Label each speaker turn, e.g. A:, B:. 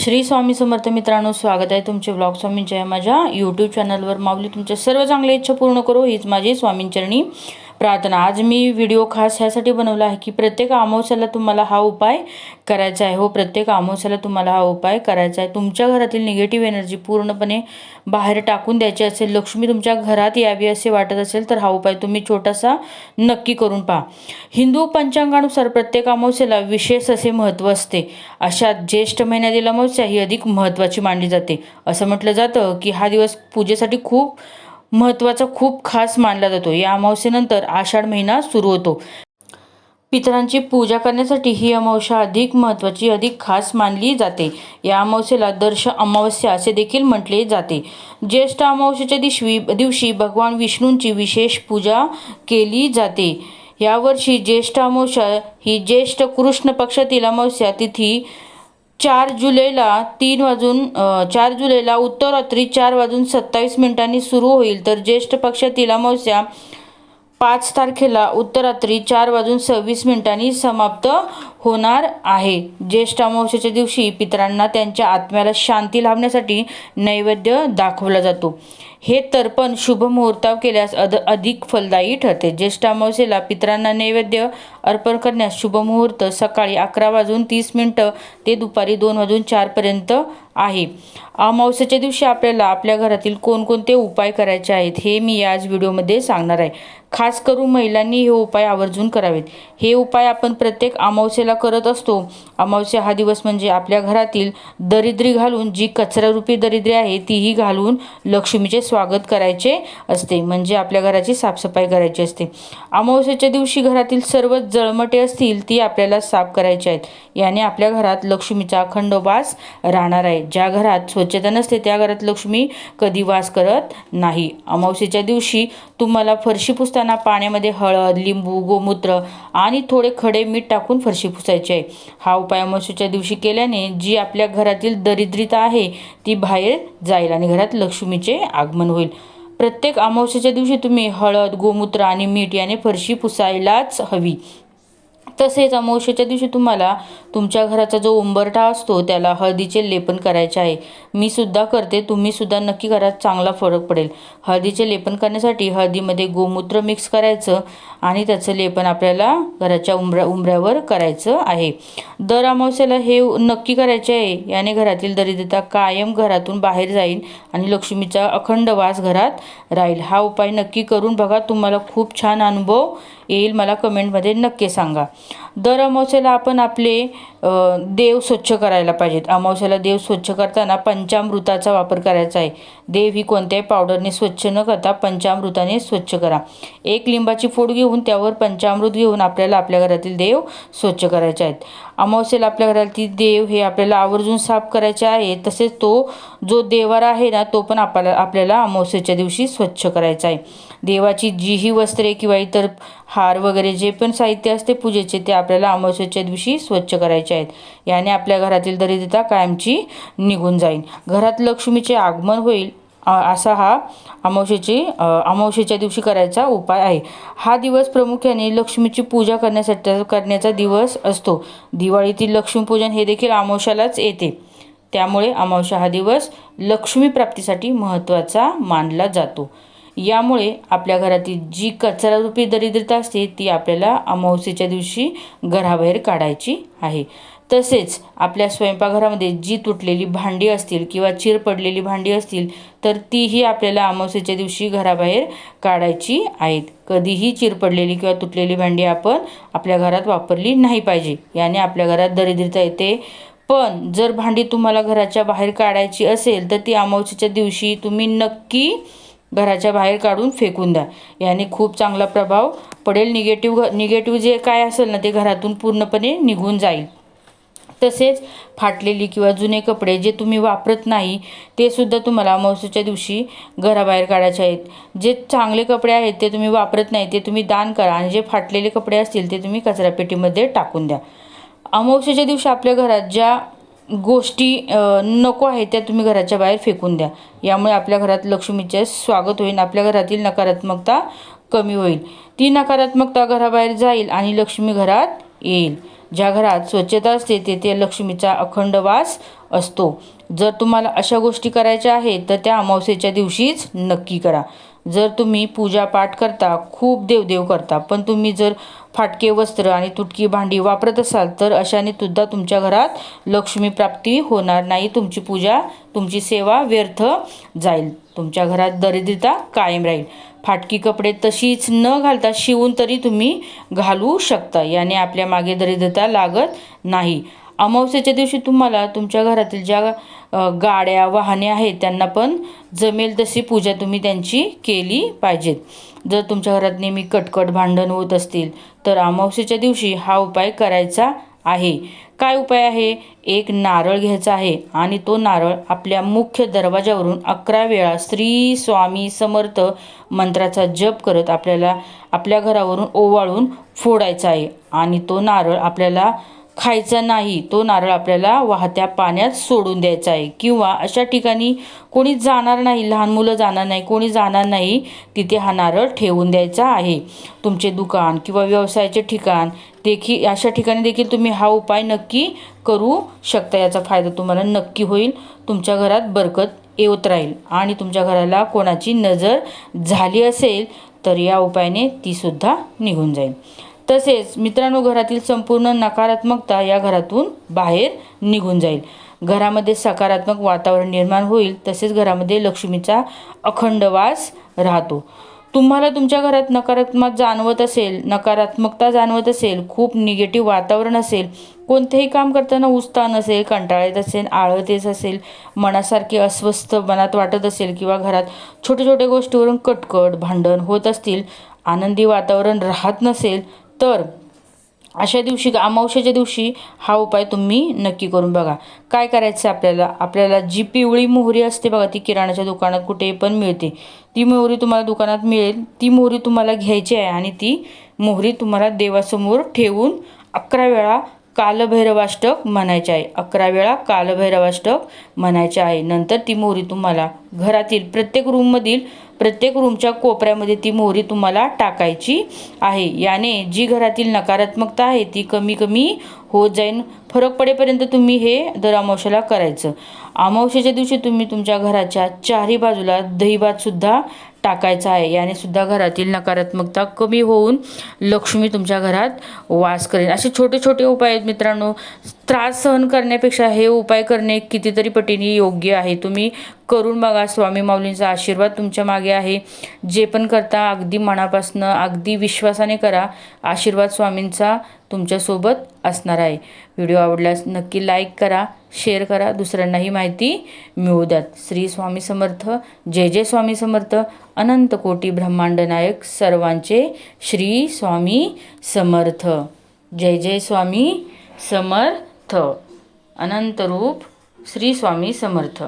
A: श्री स्वामी समर्थ मित्रांनो स्वागत आहे तुमचे ब्लॉग स्वामींच्या माझ्या यूट्यूब चॅनलवर माऊली तुमच्या सर्व चांगल्या इच्छा पूर्ण करो. हीच माझी स्वामींचरणी. प्रार्थना. आज मी व्हिडिओ खास ह्यासाठी बनवला आहे की प्रत्येक अमावस्याला तुम्हाला हा उपाय करायचा आहे. हो प्रत्येक अमावस्याला तुम्हाला हा उपाय करायचा आहे. तुमच्या घरातील निगेटिव्ह एनर्जी पूर्णपणे बाहेर टाकून द्यायची असेल लक्ष्मी तुमच्या घरात यावी असे वाटत असेल तर हा उपाय तुम्ही छोटासा नक्की करून पहा. हिंदू पंचांगानुसार प्रत्येक अमावस्याला विशेष असे महत्त्व असते. अशा ज्येष्ठ महिन्यातील अमावस्या ही अधिक महत्त्वाची मानली जाते. असं म्हटलं जातं की हा दिवस पूजेसाठी खूप महत्त्वाचा खूप खास मानला जातो. या अमावस्येनंतर आषाढ महिना सुरू होतो. पितरांची पूजा करण्यासाठी ही अमावस्या अधिक महत्त्वाची अधिक खास मानली जाते. या अमावस्येला दर्श अमावस्या असे देखील म्हटले जाते. ज्येष्ठ अमावस्येच्या दिवशी दिवशी भगवान विष्णूंची विशेष पूजा केली जाते. यावर्षी ज्येष्ठ अमावस्या ही ज्येष्ठ कृष्ण पक्षातील अमावस्या तिथी चार जुलैला तीन वाजून चार जुलैला उत्तरात्री चार वाजून सत्तावीस मिनिटांनी सुरू होईल. तर ज्येष्ठ पक्षातील अमावस्या पाच तारखेला उत्तरात्री चार वाजून सव्वीस मिनिटांनी समाप्त होणार आहे. ज्येष्ठ अमावस्येच्या दिवशी पितरांना त्यांच्या आत्म्याला शांती लाभण्यासाठी नैवेद्य दाखवला जातो. हे तर्पण शुभ मुहूर्ताव केल्यास अद अधिक फलदायी ठरते. ज्येष्ठ अमावस्येला पितरांना नैवेद्य अर्पण करण्यास शुभ मुहूर्त सकाळी अकरा वाजून तीस मिनटं ते दुपारी दोन वाजून चारपर्यंत आहे. अमावस्येच्या दिवशी आपल्याला आपल्या घरातील कोणकोणते उपाय करायचे आहेत हे मी आज व्हिडिओमध्ये सांगणार आहे. खास करून महिलांनी हे उपाय आवर्जून करावेत. हे उपाय आपण प्रत्येक अमावस्येला करत असतो? अमावस्या हा दिवस म्हणजे आपल्या घरातील दरिद्री घालून जी कचरारूपी दरिद्री आहे तीही घालून लक्ष्मीचे स्वागत करायचे असते. म्हणजे आपल्या घराची साफसफाई करायची असते. अमावस्येच्या दिवशी घरातील सर्व जळमटे असतील ती आपल्याला साफ करायची आहेत. याने आपल्या घरात लक्ष्मीचा अखंड वास राहणार आहे. ज्या घरात स्वच्छता नसते त्या घरात लक्ष्मी कधी वास करत नाही. अमावस्येच्या दिवशी तुम्हाला फरशी पुसताना पाण्यामध्ये हळद लिंबू गोमूत्र आणि थोडे खडे मीठ टाकून फरशी पुसायची. आहे हा उपाय अमावस्येच्या दिवशी केल्याने जी आपल्या घरातील दरिद्रता आहे ती बाहेर जाईल आणि घरात लक्ष्मीचे आगमन होईल. प्रत्येक अमावस्येच्या दिवशी तुम्ही हळद गोमूत्र आणि मीठ याने फरशी पुसायलाच हवी. तसेच अमावस्येच्या दिवशी तुम्हाला तुमच्या घराचा जो उंबरठा असतो त्याला हळदीचे लेपन करायचे आहे. मी सुद्धा करते तुम्ही सुद्धा नक्की करा चांगला फरक पडेल. हळदीचे लेपन करण्यासाठी हळदीमध्ये गोमूत्र मिक्स करायचं आणि त्याचं लेपन आपल्याला घराच्या उंबऱ्या उंबऱ्यावर करायचं आहे. दर अमावस्याला हे नक्की करायचे आहे. याने घरातील दरिद्रता कायम घरातून बाहेर जाईल आणि लक्ष्मीचा अखंड वास घरात राहील. हा उपाय नक्की करून बघा. तुम्हाला खूप छान अनुभव येईल मला कमेंटमध्ये नक्की सांगा. दर अमावस्याला आपण आपले देव स्वच्छ करायला पाहिजेत. अमावस्याला देव स्वच्छ करताना पंचामृताचा वापर करायचा आहे. देव ही कोणत्याही पावडरने स्वच्छ न करता पंचामृताने स्वच्छ करा. एक लिंबाची फोड घेऊन त्यावर पंचामृत घेऊन आपल्याला आपल्या घरातील देव स्वच्छ करायचे आहेत. अमावस्याला आपल्या घरातील देव हे आपल्याला आवर्जून साफ करायचे आहे. तसेच तो जो देवारा आहे ना तो पण आपल्याला आपल्याला अमावस्येच्या दिवशी स्वच्छ करायचा आहे. देवाची जीही वस्त्रे किंवा इतर हार वगैरे जे पण साहित्य असते पूजेचे ते आपल्याला अमावस्येच्या दिवशी स्वच्छ करायचे आहेत. याने आपल्या घरातील दरिद्रता कायमची निघून जाईल. घरात लक्ष्मीचे आगमन होईल असा हा अमावस्येची अमावस्येच्या दिवशी करायचा उपाय आहे. हा दिवस प्रामुख्याने लक्ष्मीची पूजा करण्यासाठी करण्याचा दिवस असतो. दिवाळीतील लक्ष्मीपूजन हे देखील अमावस्यालाच येते. त्यामुळे अमावस्या हा दिवस लक्ष्मी प्राप्तीसाठी महत्त्वाचा मानला जातो. यामुळे आपल्या घरातील जी कचरारूपी दरिद्रता असते ती आपल्याला अमावस्येच्या दिवशी घराबाहेर काढायची आहे. तसेच आपल्या स्वयंपाकघरामध्ये जी तुटलेली भांडी असतील किंवा चिर पडलेली भांडी असतील तर तीही आपल्याला अमावस्येच्या दिवशी घराबाहेर काढायची आहेत. कधीही चिर पडलेली किंवा तुटलेली भांडी आपण आपल्या घरात वापरली नाही पाहिजे याने आपल्या घरात दरिद्रता येते. पण जर भांडी तुम्हाला घराच्या बाहेर काढायची असेल तर ती अमावस्येच्या दिवशी तुम्ही नक्की घराच्या बाहेर काढून फेकून द्या. याने खूप चांगला प्रभाव पडेल. निगेटिव्ह निगेटिव्ह जे काय असेल ना ते घरातून पूर्णपणे निघून जाईल. तसेच फाटलेली किंवा जुने कपडे जे तुम्ही वापरत नाही ते सुद्धा तुम्हाला अमावस्येच्या दिवशी घराबाहेर काढायचे आहेत. जे चांगले कपडे आहेत ते तुम्ही वापरत नाही ते तुम्ही दान करा आणि जे फाटलेले कपडे असतील ते तुम्ही कचरापेटीमध्ये टाकून द्या. अमावस्येच्या दिवशी आपल्या घरात ज्या गोष्टी नको आहेत त्या तुम्ही घराच्या बाहेर फेकून द्या. यामुळे आपल्या घरात लक्ष्मीचे स्वागत होईल आपल्या घरातील नकारात्मकता कमी होईल. ती नकारात्मकता घराबाहेर जाईल आणि लक्ष्मी घरात येईल. ज्या घरात स्वच्छता असते तेथे लक्ष्मीचा अखंड वास असतो. जर तुम्हाला अशा गोष्टी करायच्या आहेत तर त्या अमावस्येच्या दिवशीच नक्की करा. जर तुम्ही पूजापाठ करता खूप देवदेव करता पण तुम्ही जर फाटके वस्त्र आणि तुटकी भांडी वापरत असाल तर अशाने सुद्धा तुमच्या घरात लक्ष्मी प्राप्ती होणार नाही. तुमची पूजा तुमची सेवा व्यर्थ जाईल. तुमच्या घरात दरिद्रता कायम राहील. फाटकी कपडे तशीच न घालता शिवून तरी तुम्ही घालू शकता. याने आपल्या मागे दरिद्रता लागत नाही. अमावस्याच्या दिवशी तुम्हाला तुमच्या घरातील ज्या गाड्या वाहने आहेत त्यांना पण जमेल तशी पूजा तुम्ही त्यांची केली पाहिजेत. जर तुमच्या घरात नेहमी कटकट भांडण होत असतील तर अमावस्येच्या दिवशी हा उपाय करायचा आहे. काय उपाय आहे? एक नारळ घ्यायचा आहे आणि तो नारळ आपल्या मुख्य दरवाजावरून अकरा वेळा श्री स्वामी समर्थ मंत्राचा जप करत आपल्याला आपल्या घरावरून ओवाळून फोडायचा आहे आणि तो नारळ आपल्याला खायचा नाही तो नारळ आपल्याला वाहत्या पाण्यात सोडून द्यायचा आहे. किंवा अशा ठिकाणी कोणी जाणार नाही लहान मुलं जाणार नाही कोणी जाणार नाही तिथे हा नारळ ठेवून द्यायचा आहे. तुमचे दुकान किंवा व्यवसायाचे ठिकाण देखील अशा ठिकाणी देखील तुम्ही हा उपाय नक्की करू शकता. याचा फायदा तुम्हाला नक्की होईल. तुमच्या घरात बरकत येत राहील. आणि तुमच्या घराला कोणाची नजर झाली असेल तर या उपायाने तीसुद्धा निघून जाईल. तसेच मित्रांनो घरातील संपूर्ण नकारात्मकता या घरातून बाहेर निघून जाईल. घरामध्ये सकारात्मक वातावरण निर्माण होईल तसेच घरामध्ये लक्ष्मीचा अखंड वास राहतो. तुम्हाला तुमच्या घरात नकारात्मक जाणवत असेल नकारात्मकता जाणवत असेल खूप निगेटिव्ह वातावरण असेल कोणतेही काम करताना उत्साह नसेल कंटाळा येत असेल आळत येत असेल मनासारखे अस्वस्थ मनात वाटत असेल किंवा घरात छोट्या छोट्या गोष्टीवरून कटकट भांडण होत असतील आनंदी वातावरण राहत नसेल तर अशा दिवशी अमावश्याच्या दिवशी हा उपाय तुम्ही नक्की करून बघा. काय करायचं आपल्याला? आपल्याला जी पिवळी मोहरी असते बघा ती किराणाच्या दुकानात कुठेही पण मिळते. ती मोहरी तुम्हाला दुकानात मिळेल. ती मोहरी तुम्हाला घ्यायची आहे आणि ती मोहरी तुम्हाला देवासमोर ठेवून अकरा वेळा कालभैरवाष्टक म्हणायचे आहे. अकरा वेळा कालभैरवाष्टक म्हणायचे आहे. नंतर ती मोहरी तुम्हाला घरातील प्रत्येक रूममधील प्रत्येक रूमच्या कोपऱ्यामध्ये ती मोहरी तुम्हाला टाकायची आहे. याने जी घरातील नकारात्मकता आहे ती कमी कमी होत जाईल. फरक पडेपर्यंत तुम्ही हे दर अमावश्याला करायचं. अमावश्याच्या दिवशी तुम्ही तुमच्या घराच्या चारही बाजूला दहीभातसुद्धा टाकायचा आहे. याने सुद्धा घरातील नकारात्मकता कमी होऊन लक्ष्मी तुमच्या घरात वास करेल असे छोटे छोटे उपाय आहेत मित्रांनो. त्रास सहन करण्यापेक्षा हे उपाय करणे कितीतरी पटीने योग्य आहे. तुम्ही करून बघा. स्वामी माऊलींचा आशीर्वाद तुमच्या मागे आहे. जे पण करता अगदी मनापासनं अगदी विश्वासाने करा. आशीर्वाद स्वामींचा तुमच्यासोबत असणार आहे. व्हिडिओ आवडल्यास नक्की लाईक करा शेअर करा. दुसऱ्यांनाही माहिती मिळू द्यात. श्री स्वामी समर्थ. जय जय स्वामी समर्थ. अनंत कोटी ब्रह्मांड नायक सर्वांचे श्री स्वामी समर्थ. जय जय स्वामी समर्थ. अनंत रूप श्री स्वामी समर्थ.